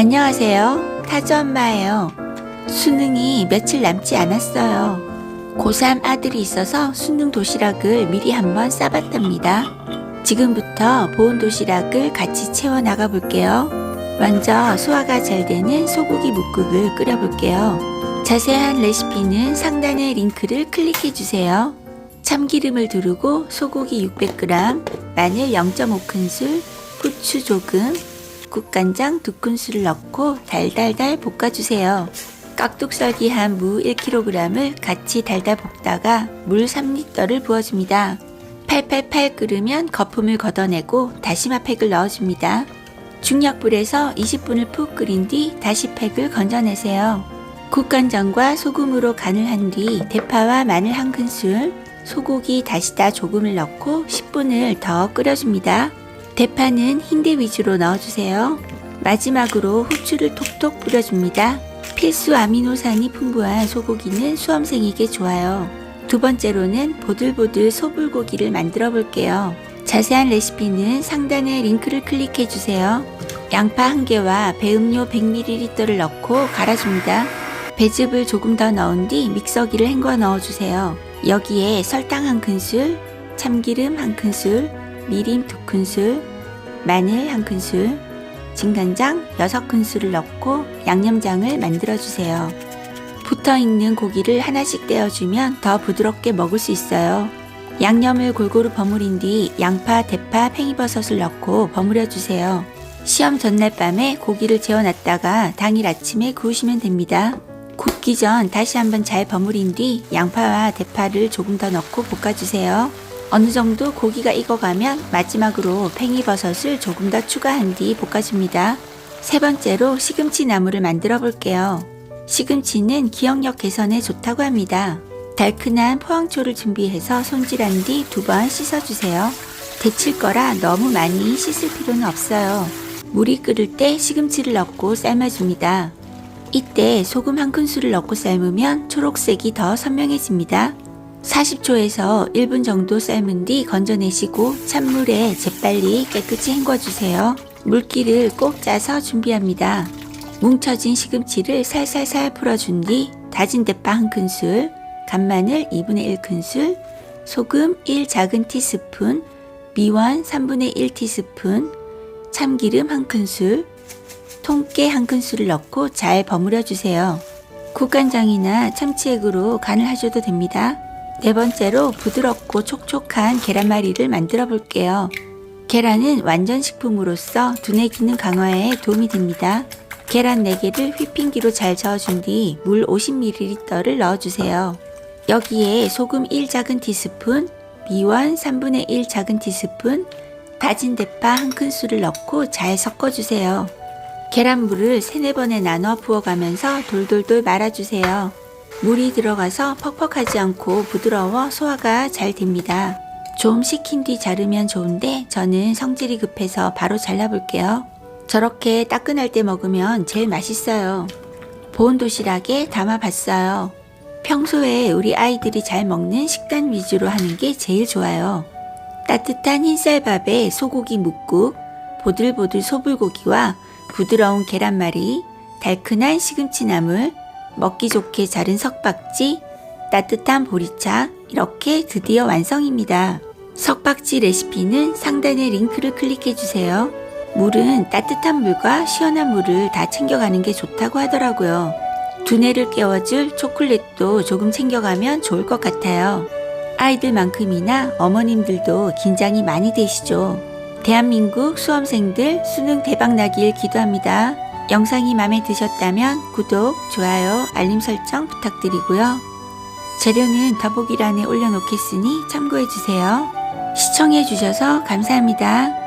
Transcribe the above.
안녕하세요. 타조 엄마예요. 수능이 며칠 남지 않았어요. 고3 아들이 있어서 수능 도시락을 미리 한번 싸봤답니다. 지금부터 보온 도시락을 같이 채워 나가 볼게요. 먼저 소화가 잘 되는 소고기 묵국을 끓여 볼게요. 자세한 레시피는 상단의 링크를 클릭해 주세요. 참기름을 두르고 소고기 600g, 마늘 0.5큰술, 후추 조금, 국간장 2큰술을 넣고 달달달 볶아주세요. 깍둑썰기한 무 1kg을 같이 달달 볶다가 물 3리터를 부어줍니다. 팔팔팔 끓으면 거품을 걷어내고 다시마 팩을 넣어줍니다. 중약불에서 20분을 푹 끓인 뒤 다시 팩을 건져내세요. 국간장과 소금으로 간을 한 뒤 대파와 마늘 한 큰술, 소고기 다시다 조금을 넣고 10분을 더 끓여줍니다. 대파는 흰대 위주로 넣어주세요. 마지막으로 후추를 톡톡 뿌려줍니다. 필수 아미노산이 풍부한 소고기는 수험생에게 좋아요. 두 번째로는 보들보들 소불고기를 만들어 볼게요. 자세한 레시피는 상단의 링크를 클릭해 주세요. 양파 한 개와 배음료 100ml를 넣고 갈아줍니다. 배즙을 조금 더 넣은 뒤 믹서기를 헹궈 넣어주세요. 여기에 설탕 한 큰술, 참기름 한 큰술, 미림 두 큰술, 마늘 한 큰술, 진간장 6큰술을 넣고 양념장을 만들어 주세요. 붙어 있는 고기를 하나씩 떼어주면 더 부드럽게 먹을 수 있어요. 양념을 골고루 버무린 뒤 양파, 대파, 팽이버섯을 넣고 버무려 주세요. 시험 전날 밤에 고기를 재워놨다가 당일 아침에 구우시면 됩니다. 굽기 전 다시 한번 잘 버무린 뒤 양파와 대파를 조금 더 넣고 볶아주세요. 어느 정도 고기가 익어가면 마지막으로 팽이버섯을 조금 더 추가한 뒤 볶아줍니다. 세 번째로 시금치 나물을 만들어 볼게요. 시금치는 기억력 개선에 좋다고 합니다. 달큰한 포항초를 준비해서 손질한 뒤 두 번 씻어주세요. 데칠 거라 너무 많이 씻을 필요는 없어요. 물이 끓을 때 시금치를 넣고 삶아줍니다. 이때 소금 한 큰술을 넣고 삶으면 초록색이 더 선명해집니다. 40초에서 1분 정도 삶은 뒤 건져내시고 찬물에 재빨리 깨끗이 헹궈주세요. 물기를 꼭 짜서 준비합니다. 뭉쳐진 시금치를 살살살 풀어준 뒤 다진 대파 한 큰술, 간마늘 2분의 1 큰술, 소금 1 작은 티스푼, 미원 3분의 1 티스푼, 참기름 한 큰술, 통깨 한 큰술을 넣고 잘 버무려 주세요. 국간장이나 참치액으로 간을 하셔도 됩니다. 네 번째로 부드럽고 촉촉한 계란말이를 만들어 볼게요. 계란은 완전 식품으로서 두뇌 기능 강화에 도움이 됩니다. 계란 4개를 휘핑기로 잘 저어준 뒤 물 50ml를 넣어주세요. 여기에 소금 1 작은 티스푼, 미원 3분의 1 작은 티스푼, 다진 대파 한 큰술을 넣고 잘 섞어주세요. 계란물을 3, 4번에 나눠 부어가면서 돌돌돌 말아주세요. 물이 들어가서 퍽퍽하지 않고 부드러워 소화가 잘 됩니다. 좀 식힌 뒤 자르면 좋은데 저는 성질이 급해서 바로 잘라볼게요. 저렇게 따끈할 때 먹으면 제일 맛있어요. 보온 도시락에 담아봤어요. 평소에 우리 아이들이 잘 먹는 식단 위주로 하는 게 제일 좋아요. 따뜻한 흰쌀밥에 소고기 묵국, 보들보들 소불고기와 부드러운 계란말이, 달큰한 시금치 나물, 먹기 좋게 자른 석박지, 따뜻한 보리차, 이렇게 드디어 완성입니다. 석박지 레시피는 상단의 링크를 클릭해 주세요. 물은 따뜻한 물과 시원한 물을 다 챙겨가는 게 좋다고 하더라고요. 두뇌를 깨워줄 초콜릿도 조금 챙겨가면 좋을 것 같아요. 아이들만큼이나 어머님들도 긴장이 많이 되시죠. 대한민국 수험생들 수능 대박 나길 기도합니다. 영상이 마음에 드셨다면 구독, 좋아요, 알림 설정 부탁드리고요. 재료는 더보기란에 올려놓겠으니 참고해주세요. 시청해주셔서 감사합니다.